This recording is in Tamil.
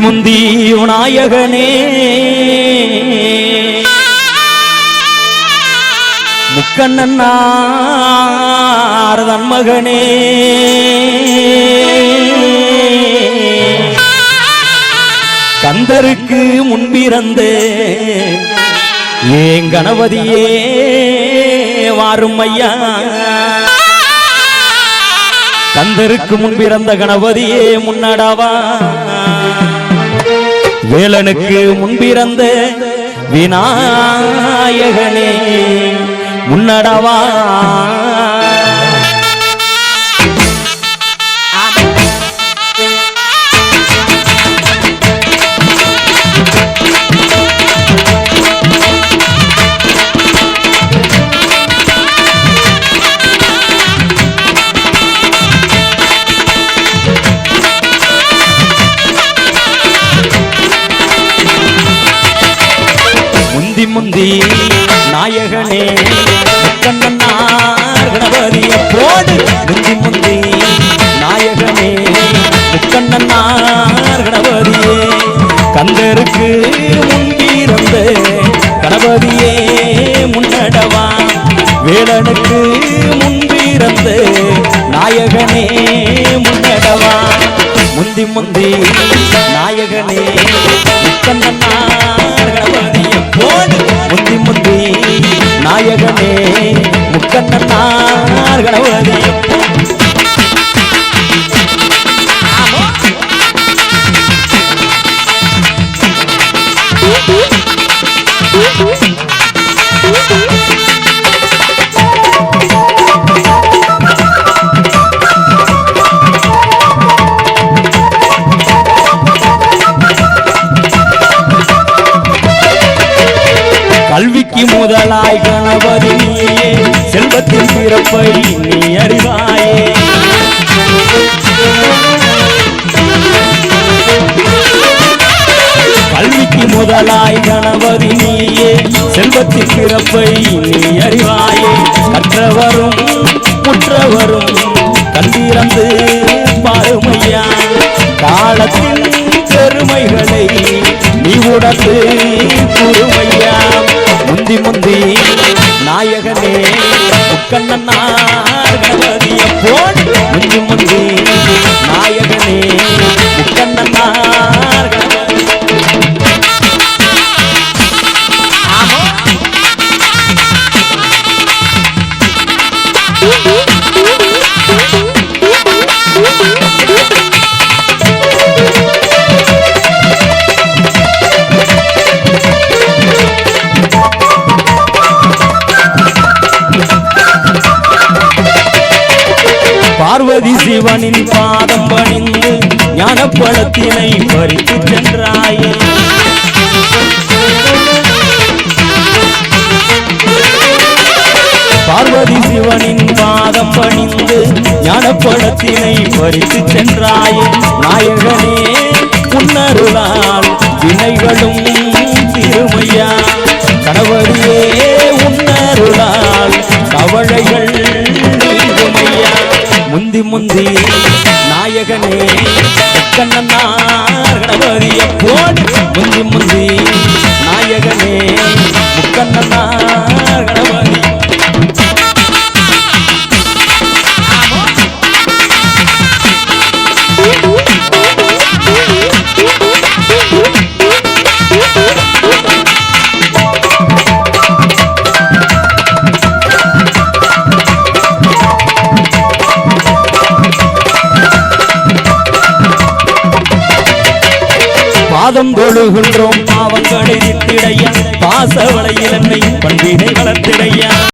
முந்தி விநாயகனே. முக்கண்ணன் மகனே கந்தருக்கு முன்பிறந்த ஏன் கணபதியே வாரும் ஐயா. கந்தருக்கு முன்பிறந்த கணபதியே முன்னடவா. வேலனுக்கு முன்பிறந்த விநாயகனே முன்னடவா முந்தி நாயகனே முக்கண்ணனார் கணபதிய போடு. முந்தி முந்தி நாயகனே முக்கண்ணனார் கணபதியே. கந்தருக்கு முன்பிறந்த கணபதியே முன்னடவா. வேலனுக்கு முன்பிறந்த நாயகனே முன்னடவா. முந்தி முந்தி நாயகனே முக்கண்ணனார் கணபதி முத்தி முத்தி முந்தி நாயகனே முக்கண்ணனார் கணபதிய முதலாய் கணபதி நீயே செல்வத்தின் பிறப்பை நீ அறிவாயே. கல்விக்கு முதலாய் கணபதி நீயே செல்வத்தின் பிறப்பை நீ அறிவாயே. கற்றவரும் குற்றவரும் கண்டிறந்து பாருமையா. காலத்தின் பெருமைகளை நீ உடத்து குருமையா நாயகனே முக்கண்ணனார் கணபதிய போல் முந்தி முந்தி. நாயகனே பார்வதி சிவனின் பாதம் பணிந்து ஞானப்பழத்தினை பறித்து சென்றாயே. பார்வதி சிவனின் பாதம் பணிந்து ஞானப்பழத்தினை பறித்து சென்றாயே. நாயகனே முந்தி முந்தி நாயகனே கண்ணன்னா கணபதிய போடு முந்தி முந்தி. பாதம் தொழுகின்றோம். பாவங்களை திட்டிடையா பாச வளையிலன்னை பண்பினை வளர்த்திடையா.